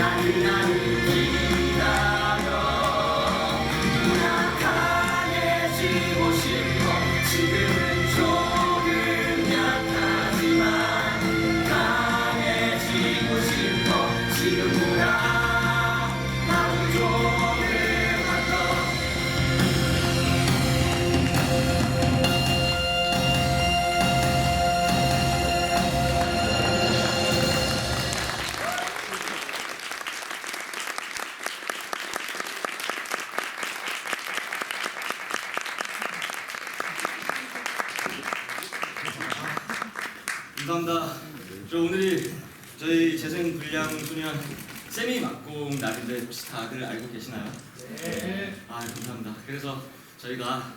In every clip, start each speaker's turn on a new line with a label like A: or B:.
A: nan nan nan 저희 재생 불량 소년 세미 막공 날인데 혹시 다들 알고 계시나요?
B: 네.
A: 아 감사합니다. 그래서 저희가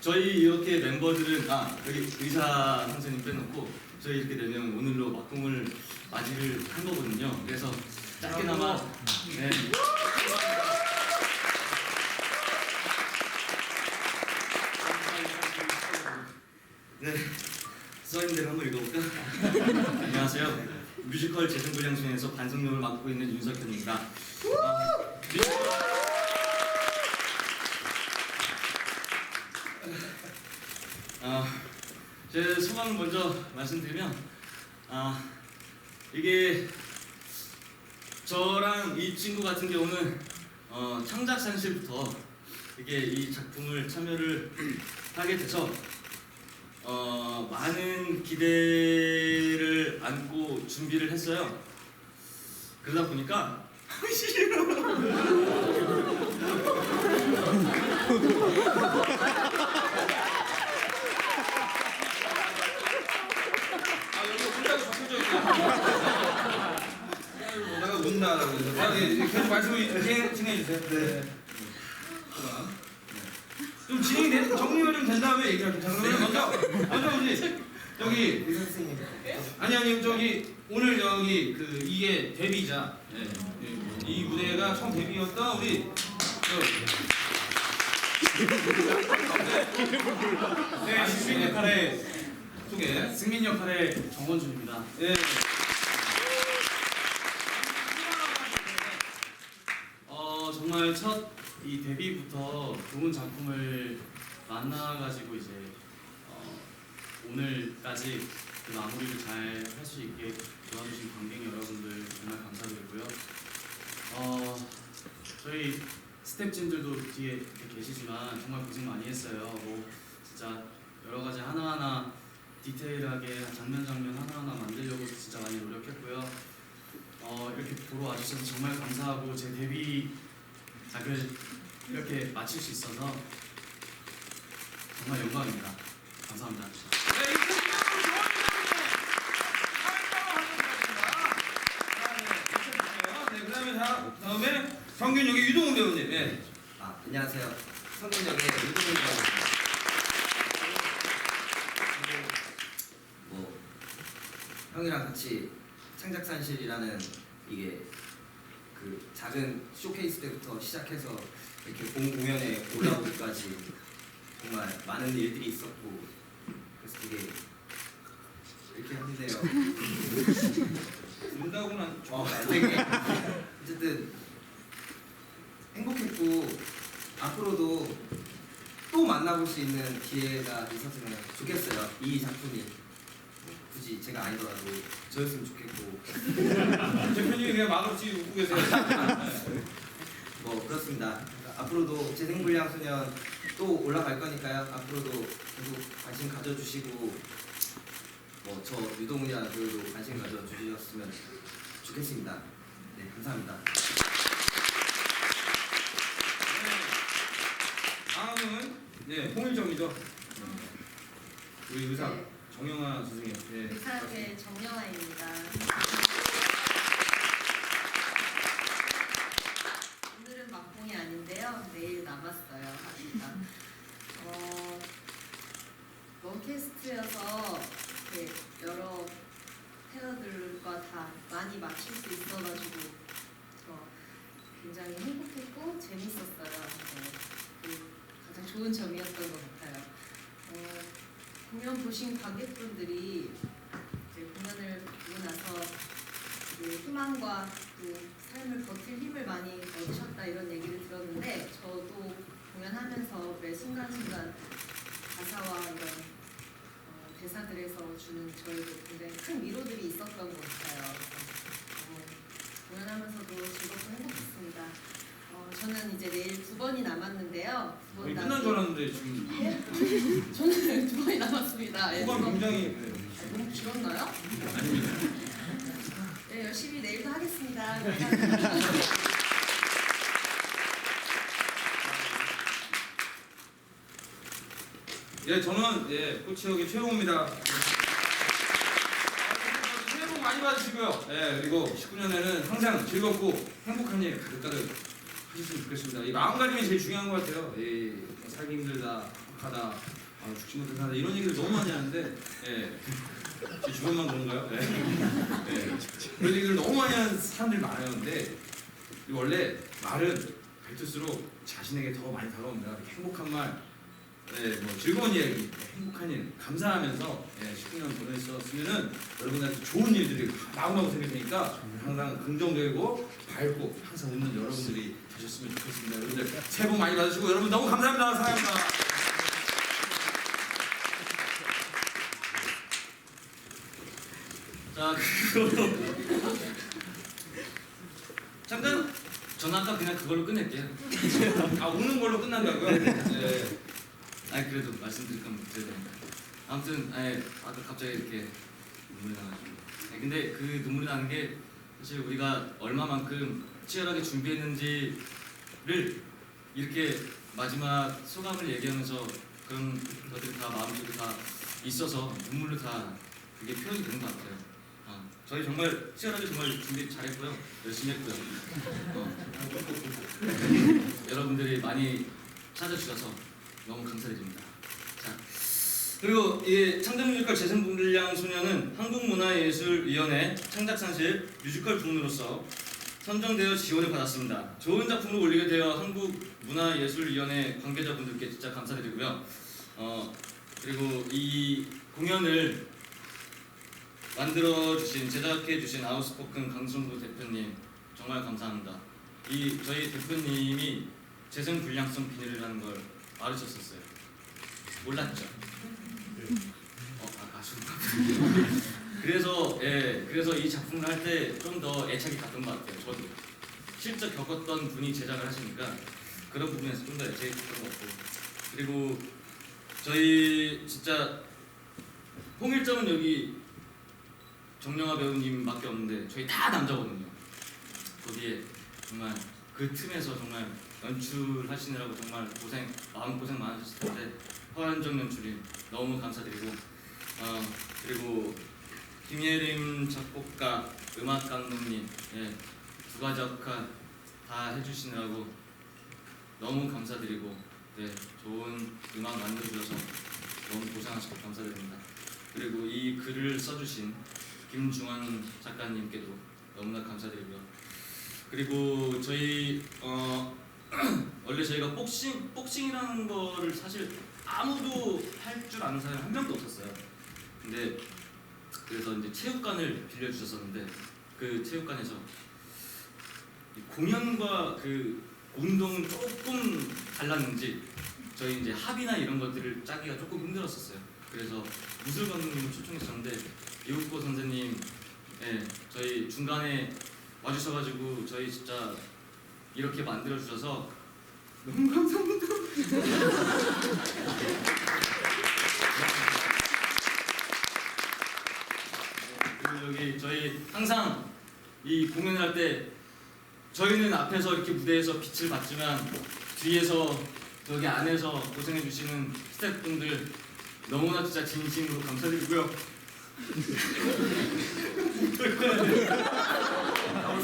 A: 저희 이렇게 멤버들은 아 여기 의사 선생님 빼놓고 저희 이렇게 되면 오늘로 막공을 맞이를 한 거거든요. 그래서 짧게나마 네. 네. 써있는 대로 한번 읽어볼까? 안녕하세요. 뮤지컬 재생불량소년에서 반성용을 맡고 있는 윤석현입니다. 어, 뮤지컬- 아, 제 소감 먼저 말씀드리면 아, 이게 저랑 이 친구 같은 경우는 어, 창작 산실부터 이게 이 작품을 참여를 하게 돼서 어, 많은 기대를 안고 준비를 했어요. 그러다 보니까
B: 아 여기 적혀져 있나? 내가 운다라고 해서 아, 계속 말씀을 진행, 진행해 주세요. 네. 좀 진행이 된 정리가 좀 된 다음에 얘기할게요. 자, 그러면 먼저 먼저 우리 여기
C: 의 선생님.
B: 아니 아니 저기 오늘 여기 그 이게 데뷔자 예, 예, 이 무대가 처음 데뷔였던 우리 저,
A: 네, 승민 역할의
B: 소개.
A: 승민 역할의 정원준입니다.
B: 예.
A: 어 정말 첫 이 데뷔부터 좋은 작품을 만나가지고 이제 어, 오늘까지 그 마무리를 잘 할 수 있게 도와주신 관객 여러분들 정말 감사드리고요. 어 저희 스태프진들도 뒤에 계시지만 정말 고생 많이 했어요. 뭐 진짜 여러 가지 하나하나 디테일하게 장면 장면 하나하나 만들려고 진짜 많이 노력했고요. 어, 이렇게 보러 와주셔서 정말 감사하고 제 데뷔 작을 이렇게 마칠 수 있어서 정말 영광입니다. 감사합니다.
B: 네, 이 팀은 좋아하는 네, 그다음에 다 다음에 성균 여기 유동훈 배우님. 예.
C: 아 안녕하세요. 성균역의 합니다. 그리고 뭐 형이랑 같이 창작산실이라는 이게 그 작은 쇼케이스 때부터 시작해서 이렇게 본 공연에 올라오기까지 정말 많은 일들이 있었고 그래서 되게 이렇게 하는데요.
B: 운다고는
C: 어, 되게 어쨌든 행복했고 앞으로도 또 만나볼 수 있는 기회가 있었으면 좋겠어요. 이 작품이 굳이 제가 아니더라도 저였으면 좋겠고
B: 대표님이 그냥 맛없이 웃고 계세요. 네.
C: 뭐 그렇습니다. 그러니까 앞으로도 재생불량 소년 또 올라갈 거니까요. 앞으로도 계속 관심 가져주시고 뭐 저 유동훈이라는 배우도 관심 가져주셨으면 좋겠습니다. 네 감사합니다.
B: 다음은 예, 홍일정이죠. 우리 의사
D: 네.
B: 정영아 선생님. 예.
D: 의사의 정영아입니다. 오늘은 막공이 아닌데요. 내일 남았어요. 합니다. 어, 원캐스트여서 이렇게 여러 테러들과 다 많이 맞출 수 있어가지고 어, 굉장히 행복했고 재밌었어요. 네. 그 가장 좋은 점이었던 것 같아요. 어, 공연 보신 관객분들이 이제 공연을 보고 나서 그 희망과 그 삶을 버틸 힘을 많이 얻으셨다 이런 얘기를 들었는데 저도 공연하면서 매 순간순간 가사와 이런 어, 대사들에서 주는 저에게 굉장히 큰 위로들이 있었던 것 같아요. 어, 공연하면서도 즐겁고 행복했습니다. 어, 저는 이제 내일 두 번이 남았는데요. 두
B: 거의
D: 번
B: 끝난 줄 알았는데 지금
D: 예? 저는 두 번이 남았습니다. 예, 두
B: 호감. 굉장히
D: 아, 너무 길었나요? 네, 열심히 내일도 하겠습니다.
B: 예, 저는 예, 코치역의 최홍입니다. 많이 받으시고요. 예, 그리고 19년에는 항상 즐겁고 행복한 일 가득가득 하셨으면 좋겠습니다. 이 마음가짐이 제일 중요한 것 같아요. 이 살기 힘들다, 악하다, 아, 죽지 못한 사다 이런 얘기를 너무 많이 하는데, 예. 제 주변만 그런가요? 예. 예. 그런 얘기를 너무 많이 하는 사람들이 많아요. 근데 이 원래 말은 뱉을수록 자신에게 더 많이 다가옵니다. 행복한 말, 예, 뭐 즐거운 이야기, 행복한 일, 감사하면서 예, 19년 보내셨으면은 여러분한테 좋은 일들이 마구마구 생길 테니까 항상 긍정적이고 밝고 항상 웃는 여러분들이 되셨으면 좋겠습니다. 여러분들 새해 복 많이 받으시고 여러분 너무 감사합니다. 사랑합니다.
A: 자 그리고
B: 잠깐
A: 전 아까 그냥 그걸로 끝낼게요.
B: 아 우는 걸로 끝난다고요? 네.
A: 아니 그래도 말씀드릴 건 드려야 되니까. 아무튼 아니, 아까 갑자기 이렇게 눈물이 나가지고. 아니, 근데 그 눈물이 나는 게 사실 우리가 얼마만큼 치열하게 준비했는지를 이렇게 마지막 소감을 얘기하면서 그런 것들이 다 마음속에 다 있어서 눈물로 다 그게 표현이 되는 것 같아요. 아, 저희 정말 치열하게 정말 준비 잘했고요. 열심히 했고요. 어. 여러분들이 많이 찾아주셔서 너무 감사드립니다. 자, 그리고 이 창작 뮤지컬 재생분량 소녀는 한국문화예술위원회 창작산실 뮤지컬 부문으로서 선정되어 지원을 받았습니다. 좋은 작품을 올리게 되어 한국문화예술위원회 관계자분들께 진짜 감사드리고요. 어, 그리고 이 공연을 만들어 주신 제작해 주신 아웃스포큰 강성구 대표님 정말 감사합니다. 이 저희 대표님이 재생 불량성 비닐이라는 걸 알으셨었어요. 몰랐죠? 어, 아, 아쉽다. 그래서 예, 그래서 이 작품을 할 때 좀 더 애착이 갔던 것 같아요. 저도 실제 겪었던 분이 제작을 하시니까 그런 부분에서 좀 더 애착이 갔던 것 같고 그리고 저희 진짜 홍일점은 여기 정영아 배우님밖에 없는데 저희 다 남자거든요. 거기에 정말 그 틈에서 정말 연출하시느라고 정말 고생 마음 고생 많으셨을 텐데 허연정 연출님 너무 감사드리고 어, 그리고 김예림 작곡가 음악 감독님 예, 두 가지 역할 다 해주시느라고 너무 감사드리고 네, 좋은 음악 만들어주셔서 너무 고생하셔서 감사드립니다. 그리고 이 글을 써주신 김중환 작가님께도 너무나 감사드리고요. 그리고 저희 어, 원래 저희가 복싱 복싱이라는 거를 사실 아무도 할 줄 아는 사람이 한 명도 없었어요. 근데 그래서 이제 체육관을 빌려 주셨었는데 그 체육관에서 이 공연과 그 운동은 조금 달랐는지 저희 이제 합이나 이런 것들을 짜기가 조금 힘들었었어요. 그래서 무술 감독님을 초청했었는데 이웃보 선생님, 예, 저희 중간에 와주셔가지고 저희 진짜 이렇게 만들어 주셔서 너무 감사합니다. 그리고 여기 저희 항상 이 공연을 할때 저희는 앞에서 이렇게 무대에서 빛을 받지만 뒤에서 저기 안에서 고생해 주시는 스태프분들 너무나 진짜 진심으로 감사드리고요.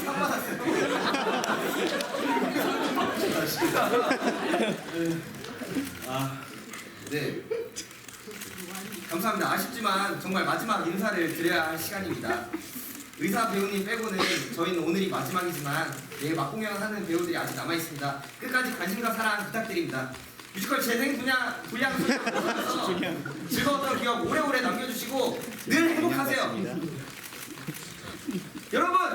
C: 상 받았어요.
A: 아,
C: 네. 감사합니다. 아쉽지만 정말 마지막 인사를 드려야 할 시간입니다. 의사 배우님 빼고는 저희는 오늘이 마지막이지만 내일 막공연 하는 배우들이 아직 남아 있습니다. 끝까지 관심과 사랑 부탁드립니다. 뮤지컬 재생 분야 분량 즐거웠던 기억 오래오래 남겨주시고 늘 행복하세요. 여러분.